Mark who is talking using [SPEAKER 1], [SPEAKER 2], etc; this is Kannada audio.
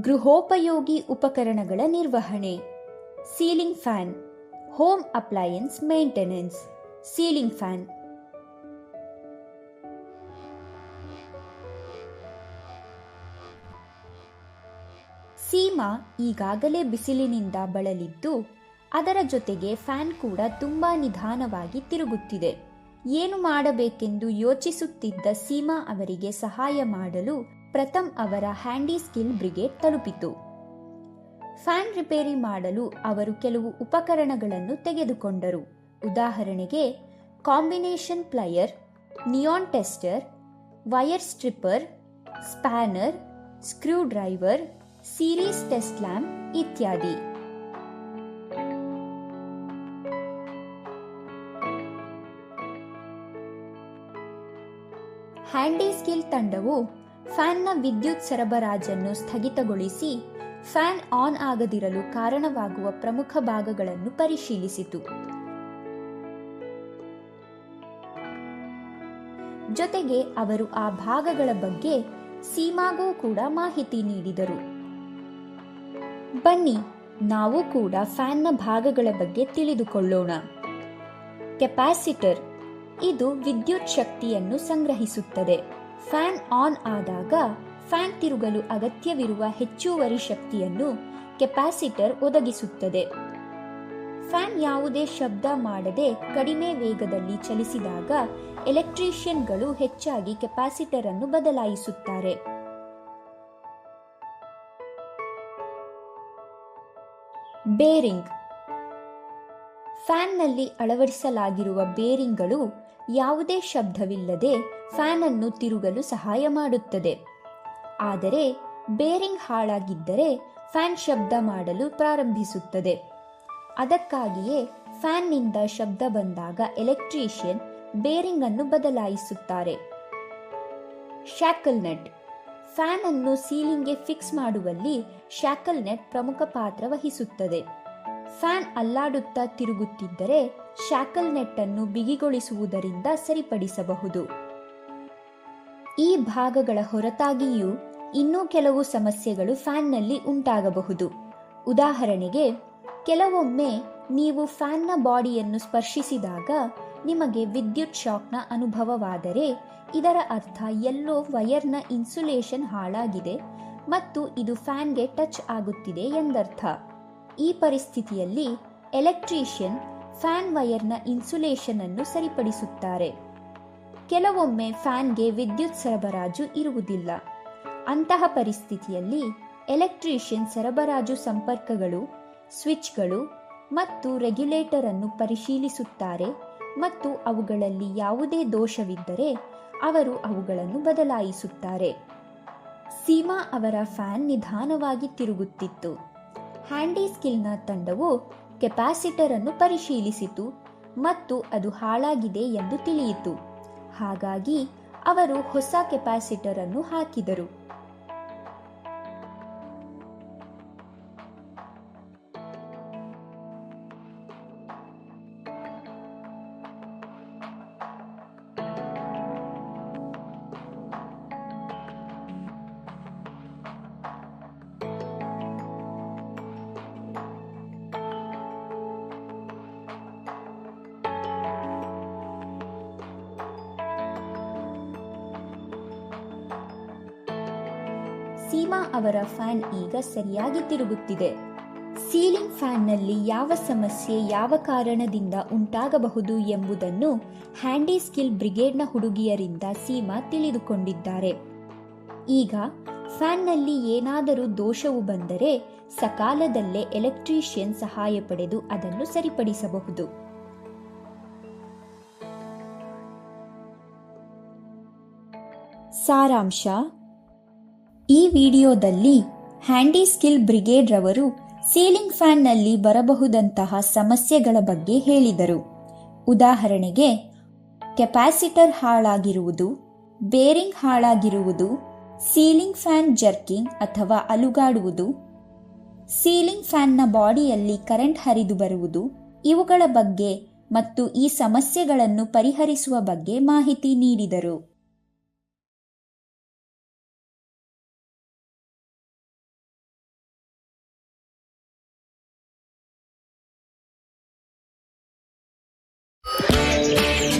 [SPEAKER 1] ಗೃಹೋಪಯೋಗಿ ಉಪಕರಣಗಳ ನಿರ್ವಹಣೆ. Ceiling fan, home appliances maintenance. Ceiling fan. Seema ಈಗಾಗಲೇ ಬಿಸಿಲಿನಿಂದ ಬಳಲಿದ್ದು, ಅದರ ಜೊತೆಗೆ ಫ್ಯಾನ್ ಕೂಡ ತುಂಬಾ ನಿಧಾನವಾಗಿ ತಿರುಗುತ್ತಿದೆ. ಏನು ಮಾಡಬೇಕೆಂದು ಯೋಚಿಸುತ್ತಿದ್ದ ಸೀಮಾ ಅವರಿಗೆ ಸಹಾಯ ಮಾಡಲು ಪ್ರಥಮ್ ಅವರ ಹ್ಯಾಂಡಿ ಸ್ಕಿಲ್ ಬ್ರಿಗೇಡ್ ತಲುಪಿತು. ಫ್ಯಾನ್ ರಿಪೇರಿ ಮಾಡಲು ಅವರು ಕೆಲವು ಉಪಕರಣಗಳನ್ನು ತೆಗೆದುಕೊಂಡರು. ಉದಾಹರಣೆಗೆ, combination plier, neon tester, wire stripper, spanner screwdriver series test lamp ಇತ್ಯಾದಿ. ಹ್ಯಾಂಡಿ ಸ್ಕಿಲ್ ತಂಡವು ಫ್ಯಾನ್ನ ವಿದ್ಯುತ್ ಸರಬರಾಜನ್ನು ಸ್ಥಗಿತಗೊಳಿಸಿ ಫ್ಯಾನ್ ಆನ್ ಆಗದಿರಲು ಕಾರಣವಾಗುವ ಪ್ರಮುಖ ಭಾಗಗಳನ್ನು ಪರಿಶೀಲಿಸಿತು. ಜೊತೆಗೆ ಅವರು ಆ ಭಾಗಗಳ ಬಗ್ಗೆ ಸೀಮಾಗೂ ಕೂಡ ಮಾಹಿತಿ ನೀಡಿದರು. ಬನ್ನಿ, ನಾವು ಕೂಡ ಫ್ಯಾನ್ನ ಭಾಗಗಳ ಬಗ್ಗೆ ತಿಳಿದುಕೊಳ್ಳೋಣ. ಕೆಪಾಸಿಟರ್, ಇದು ವಿದ್ಯುತ್ ಶಕ್ತಿಯನ್ನು ಸಂಗ್ರಹಿಸುತ್ತದೆ. ಫ್ಯಾನ್ ಆನ್ ಆದಾಗ ಫ್ಯಾನ್ ತಿರುಗಲು ಅಗತ್ಯವಿರುವ ಹೆಚ್ಚುವರಿ ಶಕ್ತಿಯನ್ನು ಕೆಪಾಸಿಟರ್ ಒದಗಿಸುತ್ತದೆ. ಫ್ಯಾನ್ ಯಾವುದೇ ಶಬ್ದ ಮಾಡದೆ ಕಡಿಮೆ ವೇಗದಲ್ಲಿ ಚಲಿಸಿದಾಗ ಎಲೆಕ್ಟ್ರಿಷಿಯನ್ಗಳು ಹೆಚ್ಚಾಗಿ ಕೆಪಾಸಿಟರ್ ಅನ್ನು ಬದಲಾಯಿಸುತ್ತಾರೆ. ಬೇರಿಂಗ್. ಫ್ಯಾನ್ನಲ್ಲಿ ಅಳವಡಿಸಲಾಗಿರುವ ಬೇರಿಂಗ್ಗಳು ಯಾವುದೇ ಶಬ್ದವಿಲ್ಲದೆ ಫ್ಯಾನ್ ಅನ್ನು ತಿರುಗಲು ಸಹಾಯ ಮಾಡುತ್ತದೆ. ಆದರೆ ಬೇರಿಂಗ್ ಹಾಳಾಗಿದ್ದರೆ ಫ್ಯಾನ್ ಶಬ್ದ ಮಾಡಲು ಪ್ರಾರಂಭಿಸುತ್ತದೆ. ಅದಕ್ಕಾಗಿಯೇ ಫ್ಯಾನ್ನಿಂದ ಶಬ್ದ ಬಂದಾಗ ಎಲೆಕ್ಟ್ರಿಷಿಯನ್ ಬೇರಿಂಗ್ ಅನ್ನು ಬದಲಾಯಿಸುತ್ತಾರೆ. ಶಾಕಲ್ ನೆಟ್ ಫ್ಯಾನ್ ಅನ್ನು ಸೀಲಿಂಗ್ಗೆ ಫಿಕ್ಸ್ ಮಾಡುವಲ್ಲಿ ಶಾಕಲ್ ನೆಟ್ ಪ್ರಮುಖ ಪಾತ್ರ ವಹಿಸುತ್ತದೆ. ಫ್ಯಾನ್ ಅಲ್ಲಾಡುತ್ತಾ ತಿರುಗುತ್ತಿದ್ದರೆ ಶಾಕಲ್ ನೆಟ್ ಅನ್ನು ಬಿಗಿಗೊಳಿಸುವುದರಿಂದ ಸರಿಪಡಿಸಬಹುದು. ಈ ಭಾಗಗಳ ಹೊರತಾಗಿಯೂ ಇನ್ನೂ ಕೆಲವು ಸಮಸ್ಯೆಗಳು ಫ್ಯಾನ್ನಲ್ಲಿ ಉಂಟಾಗಬಹುದು. ಉದಾಹರಣೆಗೆ, ಕೆಲವೊಮ್ಮೆ ನೀವು ಫ್ಯಾನ್ನ ಬಾಡಿಯನ್ನು ಸ್ಪರ್ಶಿಸಿದಾಗ ನಿಮಗೆ ವಿದ್ಯುತ್ ಶಾಕ್ನ ಅನುಭವವಾದರೆ ಇದರ ಅರ್ಥ ಎಲ್ಲೋ ವಯರ್ನ ಇನ್ಸುಲೇಷನ್ ಹಾಳಾಗಿದೆ ಮತ್ತು ಇದು ಫ್ಯಾನ್ಗೆ ಟಚ್ ಆಗುತ್ತಿದೆ ಎಂದರ್ಥ. ಈ ಪರಿಸ್ಥಿತಿಯಲ್ಲಿ ಎಲೆಕ್ಟ್ರಿಷಿಯನ್ ಫ್ಯಾನ್ ವೈರ್ನ ಇನ್ಸುಲೇಷನ್ ಅನ್ನು ಸರಿಪಡಿಸುತ್ತಾರೆ. ಕೆಲವೊಮ್ಮೆ ಫ್ಯಾನ್ಗೆ ವಿದ್ಯುತ್ ಸರಬರಾಜು ಇರುವುದಿಲ್ಲ. ಅಂತಹ ಪರಿಸ್ಥಿತಿಯಲ್ಲಿ ಎಲೆಕ್ಟ್ರಿಷಿಯನ್ ಸರಬರಾಜು ಸಂಪರ್ಕಗಳು, ಸ್ವಿಚ್ಗಳು ಮತ್ತು ರೆಗ್ಯುಲೇಟರ್ ಅನ್ನು ಪರಿಶೀಲಿಸುತ್ತಾರೆ ಮತ್ತು ಅವುಗಳಲ್ಲಿ ಯಾವುದೇ ದೋಷವಿದ್ದರೆ ಅವರು ಅವುಗಳನ್ನು ಬದಲಾಯಿಸುತ್ತಾರೆ. ಸೀಮಾ ಅವರ ಫ್ಯಾನ್ ನಿಧಾನವಾಗಿ ತಿರುಗುತ್ತಿತ್ತು. ಹ್ಯಾಂಡಿ ಸ್ಕಿಲ್ನ ತಂಡವು ಕೆಪಾಸಿಟರ್ ಅನ್ನು ಪರಿಶೀಲಿಸಿತು ಮತ್ತು ಅದು ಹಾಳಾಗಿದೆ ಎಂದು ತಿಳಿಯಿತು. ಹಾಗಾಗಿ ಅವರು ಹೊಸ ಕೆಪಾಸಿಟರ್ ಅನ್ನು ಹಾಕಿದರು. ಸೀಮಾ ಅವರ ಫ್ಯಾನ್ ಈಗ ಸರಿಯಾಗಿ ತಿರುಗುತ್ತಿದೆ. ಸೀಲಿಂಗ್ ಫ್ಯಾನ್ನಲ್ಲಿ ಯಾವ ಸಮಸ್ಯೆ ಯಾವ ಕಾರಣದಿಂದ ಉಂಟಾಗಬಹುದು ಎಂಬುದನ್ನು ಹ್ಯಾಂಡಿ ಸ್ಕಿಲ್ ಬ್ರಿಗೇಡ್ನ ಹುಡುಗಿಯರಿಂದ ಸೀಮಾ ತಿಳಿದುಕೊಂಡಿದ್ದಾರೆ. ಈಗ ಫ್ಯಾನ್ನಲ್ಲಿ ಏನಾದರೂ ದೋಷವು ಬಂದರೆ ಸಕಾಲದಲ್ಲೇ ಎಲೆಕ್ಟ್ರಿಷಿಯನ್ ಸಹಾಯ ಪಡೆದು ಅದನ್ನು ಸರಿಪಡಿಸಬಹುದು. ಸಾರಾಂಶ ಈ ವಿಡಿಯೋದಲ್ಲಿ ಹ್ಯಾಂಡಿ ಸ್ಕಿಲ್ ಬ್ರಿಗೇಡ್ ರವರು ಸೀಲಿಂಗ್ ಫ್ಯಾನ್ನಲ್ಲಿ ಬರಬಹುದಂತಹ ಸಮಸ್ಯೆಗಳ ಬಗ್ಗೆ ಹೇಳಿದರು. ಉದಾಹರಣೆಗೆ, ಕೆಪಾಸಿಟರ್ ಹಾಳಾಗಿರುವುದು, ಬೇರಿಂಗ್ ಹಾಳಾಗಿರುವುದು, ಸೀಲಿಂಗ್ ಫ್ಯಾನ್ ಜರ್ಕಿಂಗ್ ಅಥವಾ ಅಲುಗಾಡುವುದು, ಸೀಲಿಂಗ್ ಫ್ಯಾನ್ನ ಬಾಡಿಯಲ್ಲಿ ಕರೆಂಟ್ ಹರಿದು ಬರುವುದು, ಇವುಗಳ ಬಗ್ಗೆ ಮತ್ತು ಈ ಸಮಸ್ಯೆಗಳನ್ನು ಪರಿಹರಿಸುವ ಬಗ್ಗೆ ಮಾಹಿತಿ ನೀಡಿದರು.
[SPEAKER 2] Thank you.